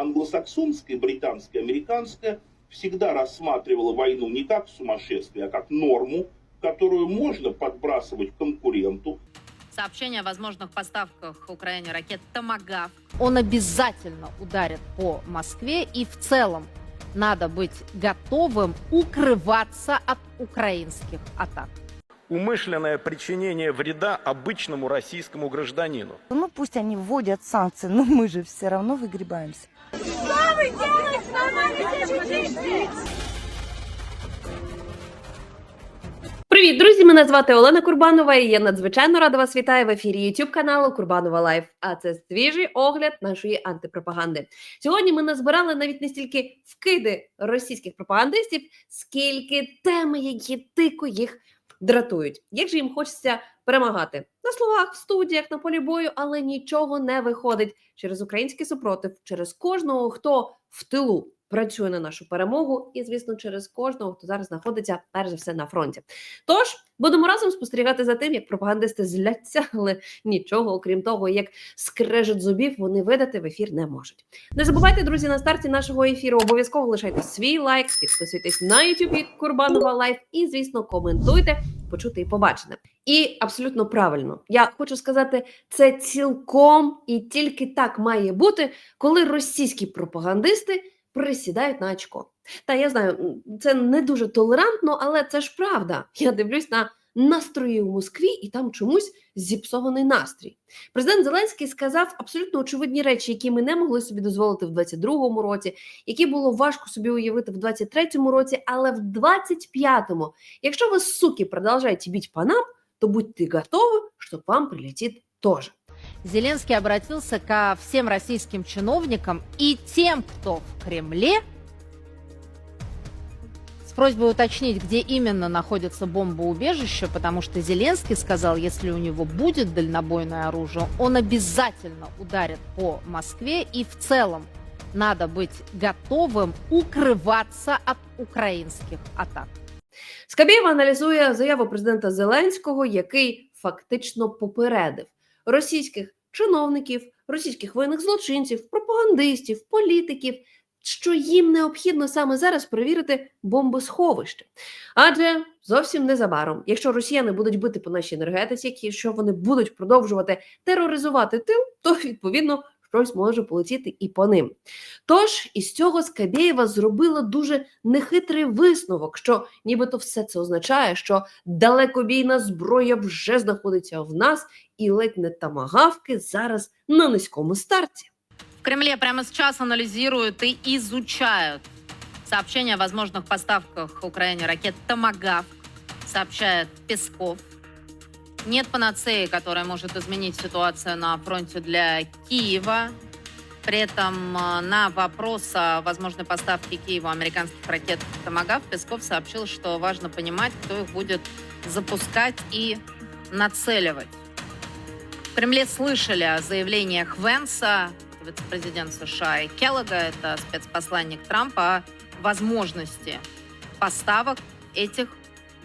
англосаксонское, британское, американское всегда рассматривало войну не как сумасшествие, а как норму, которую можно подбрасывать конкуренту, Сообщение о возможных поставках Украине ракет «Томагав». Он обязательно ударит по Москве и в целом надо быть готовым укрываться от украинских атак. умышленное причинение вреда обычному российскому гражданину. Ну пусть они вводят санкции, но мы же все равно выгребаемся. Привіт, друзі! Мене звати Олена Курбанова, і я надзвичайно рада вас вітаю в ефірі YouTube каналу Курбанова Лайф. А це свіжий огляд нашої антипропаганди. Сьогодні ми назбирали навіть не стільки вкиди російських пропагандистів, скільки теми, які дико їх дратують. Як же їм хочеться перемагати на словах, в студіях, на полі бою, але нічого не виходить через український супротив, через кожного, хто в тилу працює на нашу перемогу, і звісно, через кожного, хто зараз знаходиться перш за все на фронті. Тож будемо разом спостерігати за тим, як пропагандисти зляться, але нічого, окрім того, як скрежет зубів, вони видати в ефір не можуть. Не забувайте, друзі, на старті нашого ефіру обов'язково лишайте свій лайк, підписуйтесь на YouTube Курбанова Лайф і, звісно, коментуйте, почути і побачене. І абсолютно правильно, я хочу сказати, це цілком і тільки так має бути, коли російські пропагандисти присідають на очко. Та я знаю, це не дуже толерантно, але це ж правда. Я дивлюсь на настрої у Москві, і там чомусь зіпсований настрій. Президент Зеленський сказав абсолютно очевидні речі, які ми не могли собі дозволити в 22-му році, які було важко собі уявити в 23-му році, але в 25-му, якщо ви, суки, продовжуєте бить по нам, то будьте готовы, что к вам прилетит тоже. Зеленский обратился ко всем российским чиновникам и тем, кто в Кремле, с просьбой уточнить, где именно находится бомбоубежище, потому что Зеленский сказал, если у него будет дальнобойное оружие, он обязательно ударит по Москве и в целом надо быть готовым укрываться от украинских атак. Скабєєва аналізує заяву президента Зеленського, який фактично попередив російських чиновників, російських воєнних злочинців, пропагандистів, політиків, що їм необхідно саме зараз перевірити бомбосховище. Адже зовсім незабаром, якщо росіяни будуть бити по нашій енергетиці, якщо вони будуть продовжувати тероризувати тил, то відповідно щось може полетіти і по ним. Тож із цього Скабєєва зробила дуже нехитрий висновок, що нібито все це означає, що далекобійна зброя вже знаходиться в нас, і ледь не тамагавки зараз на низькому старті. В Кремле прямо сейчас анализируют и изучают сообщение о возможных поставках Украине ракет «Томагав», сообщает Песков. Нет панацеи, которая может изменить ситуацию на фронте для Киева. При этом э, на вопрос о возможной поставке Киеву американских ракет «Томагав» Песков сообщил, что важно понимать, кто их будет запускать и нацеливать. В Кремле слышали о заявлениях Венса, вице-президент США, и Келлога, это спецпосланник Трампа, о возможности поставок этих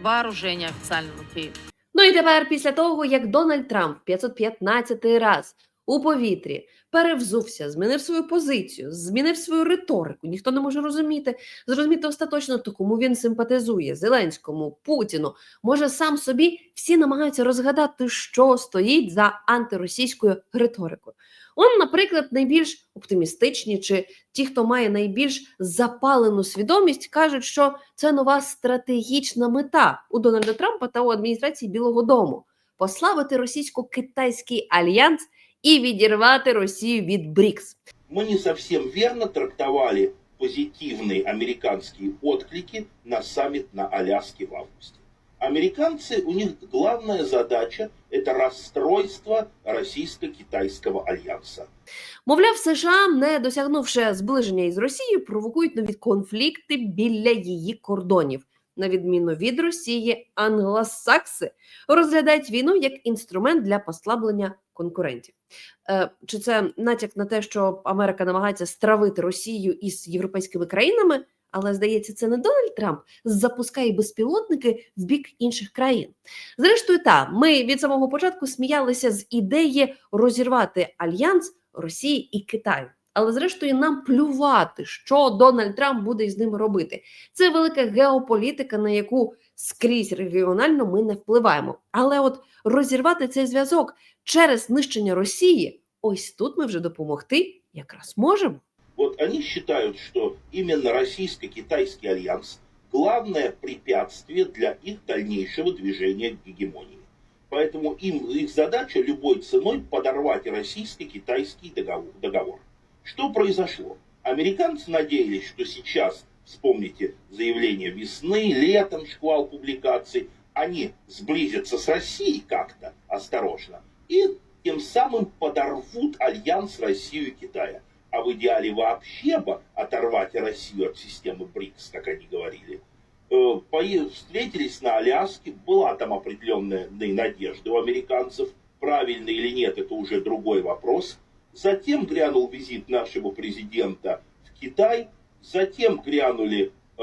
вооружений официальному Киеву. Ну і тепер, після того, як Дональд Трамп 515 раз у повітрі перевзувся, змінив свою позицію, змінив свою риторику, ніхто не може розуміти, зрозуміти остаточно, то кому він симпатизує Зеленському, Путіну. Може, сам собі всі намагаються розгадати, що стоїть за антиросійською риторикою. Он, наприклад, найбільш оптимістичні чи ті, хто має найбільш запалену свідомість, кажуть, що це нова стратегічна мета у Дональда Трампа та у адміністрації Білого Дому послабити російсько-китайський альянс і відірвати Росію від БРІКС. мы не совсем верно трактовали позитивные американские отклики на саммит на Аляске в августе. Американцы, у них главная задача – это расстройство российско-китайского альянса. Мовляв, США, не досягнувши зближення із Росією, провокують нові конфлікти біля її кордонів. На відміну від Росії, англосакси розглядають війну як інструмент для послаблення конкурентів. Е, чи це натяк на те, що Америка намагається стравити Росію із європейськими країнами? Але здається, це не Дональд Трамп запускає безпілотники в бік інших країн. Зрештою, та ми від самого початку сміялися з ідеї розірвати альянс Росії і Китаю. Але зрештою нам плювати, що Дональд Трамп буде із ними робити. Це велика геополітика, на яку скрізь регіонально ми не впливаємо. Але от розірвати цей зв'язок через знищення Росії, ось тут ми вже допомогти якраз можемо. Вот они считают, что именно российско-китайский альянс – главное препятствие для их дальнейшего движения к гегемонии. Поэтому им, их задача любой ценой подорвать российско-китайский договор, договор. Что произошло? Американцы надеялись, что сейчас, вспомните заявление весны, летом, шквал публикаций, они сблизятся с Россией как-то осторожно и тем самым подорвут альянс Россию и Китая. А в идеале вообще бы оторвать Россию от системы БРИКС, как они говорили. Э, Встретились на Аляске, была там определенная надежда у американцев. Правильно или нет, это уже другой вопрос. Затем грянул визит нашего президента в Китай. Затем грянули э,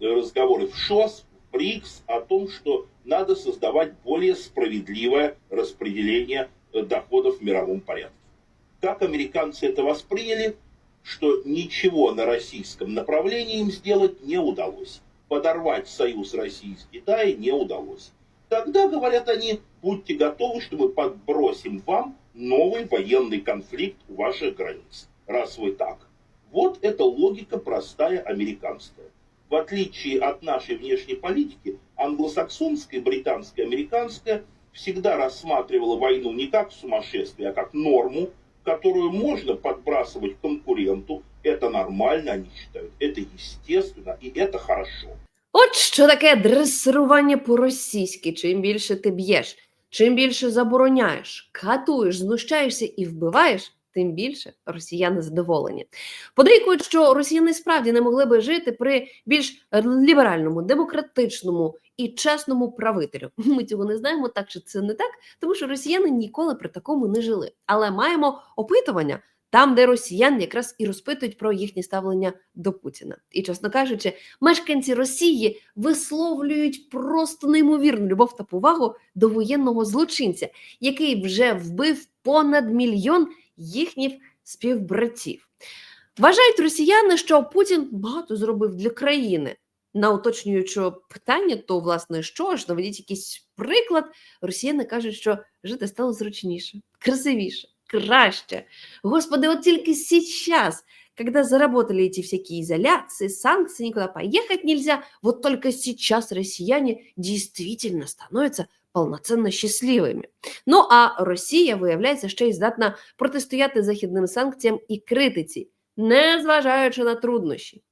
разговоры в ШОС, в БРИКС о том, что надо создавать более справедливое распределение э, доходов в мировом порядке. Как американцы это восприняли, что ничего на российском направлении им сделать не удалось. Подорвать союз России с Китаем не удалось. Тогда, говорят они, будьте готовы, что мы подбросим вам новый военный конфликт у ваших границ, раз вы так. Вот эта логика простая американская. В отличие от нашей внешней политики, англосаксонская, британская, американская всегда рассматривала войну не как сумасшествие, а как норму, которую можно подбрасывать конкуренту. Это нормально, они считают. Это естественно и это хорошо. От що таке дресирування по-російськи. Чим більше ти б'єш, чим більше забороняєш, катуєш, знущаєшся і вбиваєш, тим більше росіяни задоволені. Подейкують, що росіяни справді не могли би жити при більш ліберальному, демократичному і чесному правителю. Ми цього не знаємо, так що це не так, тому що росіяни ніколи при такому не жили. Але маємо опитування. Там, де росіян якраз і розпитують про їхнє ставлення до Путіна. І, чесно кажучи, мешканці Росії висловлюють просто неймовірну любов та повагу до воєнного злочинця, який вже вбив понад мільйон їхніх співбратів. Вважають росіяни, що Путін багато зробив для країни. На уточнюючи питання, то власне що ж, наведіть якийсь приклад. Росіяни кажуть, що жити стало зручніше, красивіше, краще. Господи, вот только сейчас, когда заработали эти всякие изоляции, санкции, никуда поехать нельзя, вот только сейчас россияне действительно становятся повноцінно щасливими. Ну а Росія, виявляється, ще й здатна протистояти західним санкціям і критиці, незважаючи на труднощі.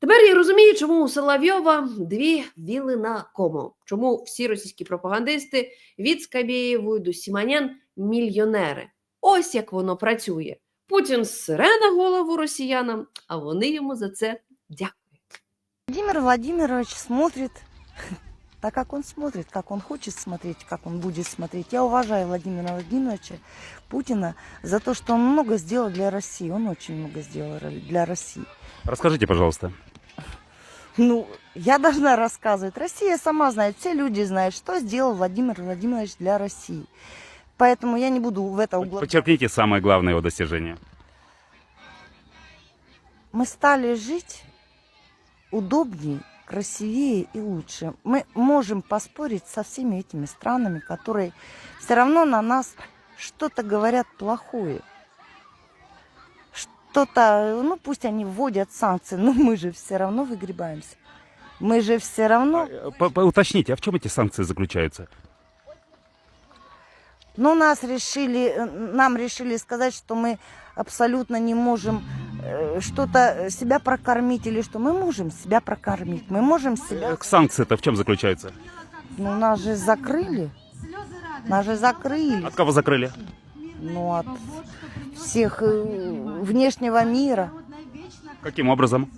Тепер я розумію, чому у Соловйова дві віли на кому. Чому всі російські пропагандисти від Скабєєвої до Сіманян мільйонери. Ось як воно працює. Путін сре на голову росіянам, а вони йому за це дякують. Владимир Владимирович смотрит так, как он смотрит, как он хочет смотреть, как он будет смотреть. Я уважаю Владимира Владимировича Путина за то, что он много сделал для России. Он очень много сделал для России. Расскажите, пожалуйста. Ну, я должна рассказывать. Россия сама знает, все люди знают, что сделал Владимир Владимирович для России. Поэтому я не буду в это углубляться. Подчеркните самое главное его достижение. Мы стали жить удобнее, красивее и лучше. Мы можем поспорить со всеми этими странами, которые все равно на нас что-то говорят плохое. Что-то, ну пусть они вводят санкции, но мы же все равно выгребаемся. Мы же все равно... Э, по- по- Уточните, а в чем эти санкции заключаются? Ну, нас решили, э, нам решили сказать, что мы абсолютно не можем э, что-то себя прокормить или что мы можем себя прокормить. Мы можем себя... Э, Санкции-то в чем заключаются? Ну, нас же закрыли. Нас же закрыли. От кого закрыли? Ну, от всех внешнего мира. Каким образом?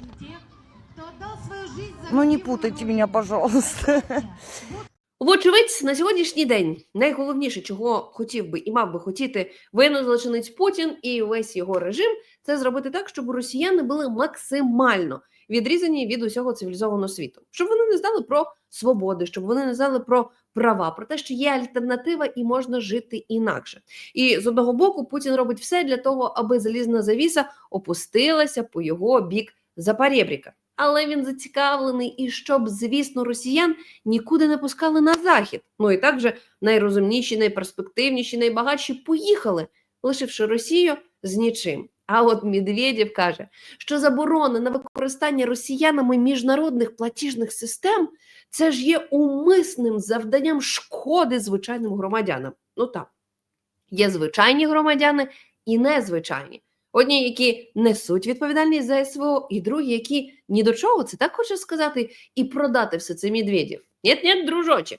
Ну, не путайте меня, пожалуйста. Вочевидь, на сьогоднішній день найголовніше, чого хотів би і мав би хотіти воєнний злочинець Путін і весь його режим, це зробити так, щоб росіяни були максимально відрізані від усього цивілізованого світу, щоб вони не знали про свободи, щоб вони не знали про права, про те, що є альтернатива і можна жити інакше. І з одного боку Путін робить все для того, аби залізна завіса опустилася по його бік за парєбріка. Але він зацікавлений і щоб, звісно, росіян нікуди не пускали на захід. Ну і так же найрозумніші, найперспективніші, найбагатші поїхали, лишивши Росію з нічим. А от Медведєв каже, що заборона на використання росіянами міжнародних платіжних систем це ж є умисним завданням шкоди звичайним громадянам. Ну так, є звичайні громадяни і незвичайні. Одні, які несуть відповідальність за СВО, і другі, які ні до чого, це так хоче сказати, і продати все це Медведєв. Ні, ні, дружочок.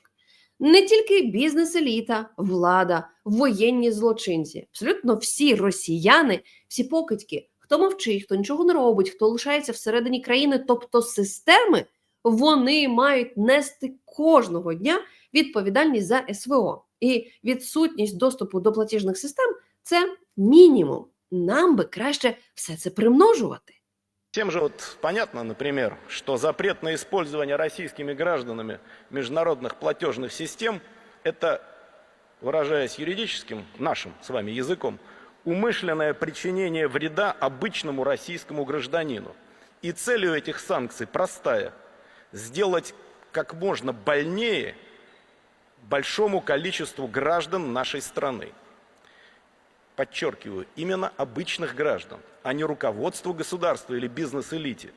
Не тільки бізнес-еліта, влада, воєнні злочинці, абсолютно всі росіяни, всі покидьки, хто мовчить, хто нічого не робить, хто лишається всередині країни, тобто системи, вони мають нести кожного дня відповідальність за СВО. І відсутність доступу до платіжних систем це мінімум. Нам би краще все це примножувати. Тем же вот понятно, например, что запрет на использование российскими гражданами международных платежных систем – это, выражаясь юридическим, нашим с вами языком, умышленное причинение вреда обычному российскому гражданину. И целью этих санкций простая – сделать как можно больнее большому количеству граждан нашей страны. Подчеркиваю, именно обычных граждан, а не руководству государства или бизнес-элите.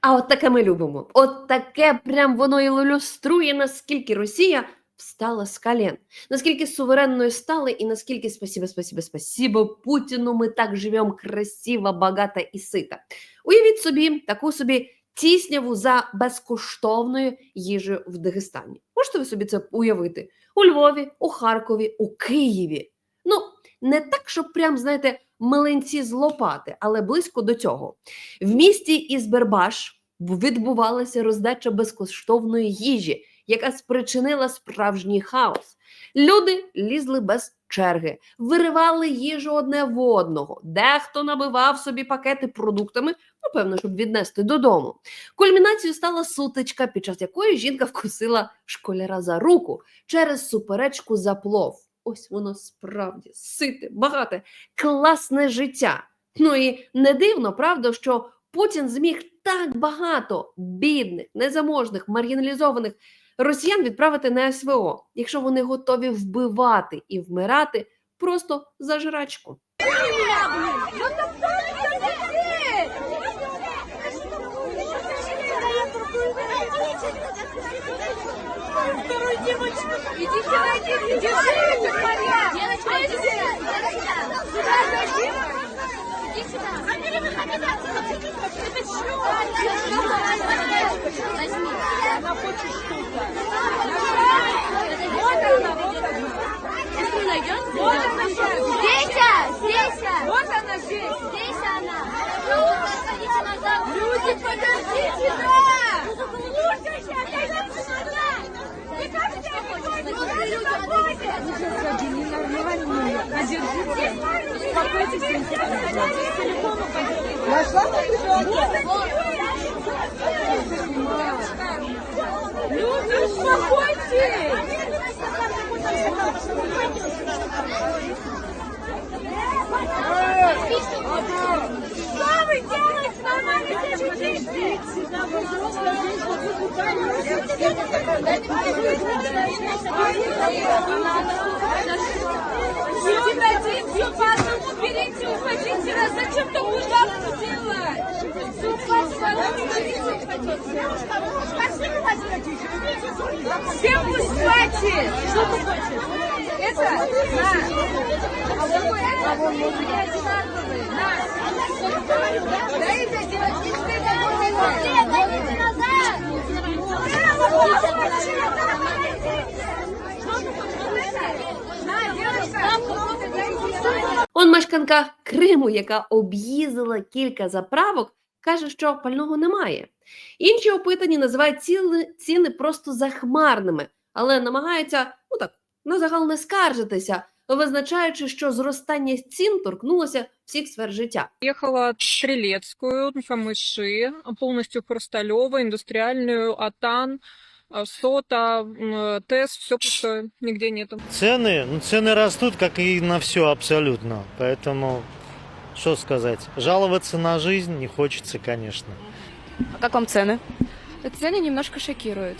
А от таке ми любимо. От таке прям воно і ілюструє, наскільки Росія встала з колен, наскільки суверенною стали, і наскільки спасибо, спасибо, спасибо Путіну. Ми так живемо красиво, багато і сито. Уявіть собі таку собі тісняву за безкоштовною їжею в Дагестані. Можете ви собі це уявити? У Львові, у Харкові, у Києві. Ну, не так, щоб прям, знаєте, млинці з лопати, але близько до цього. В місті Ізбербаш відбувалася роздача безкоштовної їжі, яка спричинила справжній хаос. Люди лізли без черги, виривали їжу одне в одного. Дехто набивав собі пакети продуктами, напевно, щоб віднести додому. Кульмінацією стала сутичка, під час якої жінка вкусила школяра за руку через суперечку за плов. Ось воно справді сите, багате, класне життя. Ну і не дивно, правда, що Путін зміг так багато бідних, незаможних, маргіналізованих росіян відправити на СВО, якщо вони готові вбивати і вмирати просто за жрачку. Иди сюда, иди, держи, Марья! Девочка, иди сюда! Сюда зайди! Иди сюда! Забери, выходи отсюда! Это что? Возьми. Она хочет что-то. Вот она, вот она. Если найдет, вот она. Здесь, здесь. Вот она здесь. Здесь она. Назад. Люди, подождите. Нашла Люди, успокойтесь! Что вы делаете? Держитесь! Один зачем такую жабку делать? Все по Всем пусть хватит! Что ты хочешь? Это? На. А вот это? Две одинаковые. На. Да это делать не стыдно. Дайте назад. Что ты хочешь? На, девочка. Он мешканка Криму, яка об'їздила кілька заправок, каже, що пального немає. Інші опитані називають ціни, ціни просто захмарними, але намагаються ну так на загал не скаржитися, визначаючи, що зростання цін торкнулося всіх сфер життя. Ехала Стрелецкую, Камыши, полностью Хрусталева, Индустриальную, Атан, а, сота, м, ТЭС, все пустое, нигде нету. Цены, ну цены растут, как и на все абсолютно. Поэтому, что сказать, жаловаться на жизнь не хочется, конечно. А как вам цены? Цены немножко шокируют.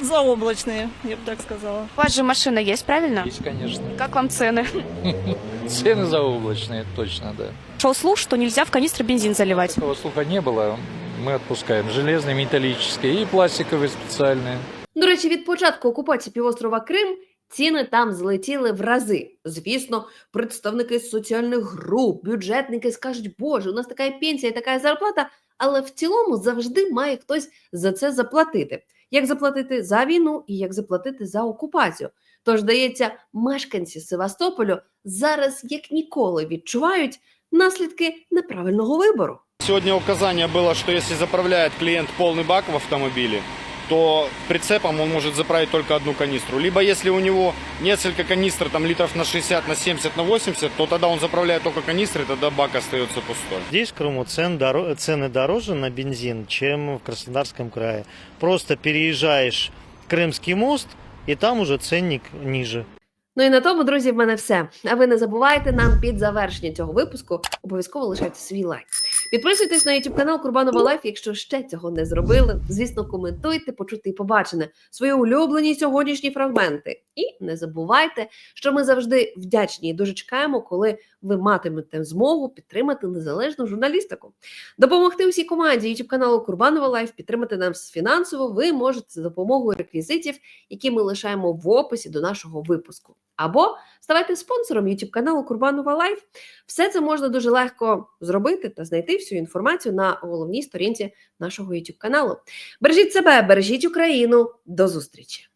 Заоблачные, я бы так сказала. У вас же машина есть, правильно? Есть, конечно. Как вам цены? Цены заоблачные, точно, да. Шел слух, что нельзя в канистры бензин заливать. Такого слуха не было. Мы отпускаем железные, металлические и пластиковые специальные. До речі, від початку окупації півострова Крим ціни там злетіли в рази. Звісно, представники соціальних груп, бюджетники скажуть, боже, у нас така пенсія, така зарплата, але в цілому завжди має хтось за це заплатити. Як заплатити за війну і як заплатити за окупацію. Тож, здається, мешканці Севастополю зараз як ніколи відчувають наслідки неправильного вибору. Сегодня указание было, что если заправляет клиент полный бак в автомобиле, то прицепом он может заправить только одну канистру. Либо если у него несколько канистр, там литров на 60, на 70, на 80, то тогда он заправляет только канистры, тогда бак остается пустой. Здесь, в Крыму, цен доро- цены дороже на бензин, чем в Краснодарском крае. Просто переезжаешь Крымский мост, и там уже ценник ниже. Ну і на тому, друзі, в мене все. А ви не забувайте нам під завершення цього випуску обов'язково лишайте свій лайк. Підписуйтесь на YouTube канал Курбанова Лайф, якщо ще цього не зробили. Звісно, коментуйте, почути і побачене свої улюблені сьогоднішні фрагменти. І не забувайте, що ми завжди вдячні і дуже чекаємо, коли ви матимете змогу підтримати незалежну журналістику. Допомогти усій команді YouTube каналу Курбанова Лайф, підтримати нас фінансово. Ви можете за допомогою реквізитів, які ми лишаємо в описі до нашого випуску. Або ставайте спонсором YouTube каналу Курбанова Лайф. Все це можна дуже легко зробити та знайти всю інформацію на головній сторінці нашого YouTube каналу. Бережіть себе, бережіть Україну. До зустрічі!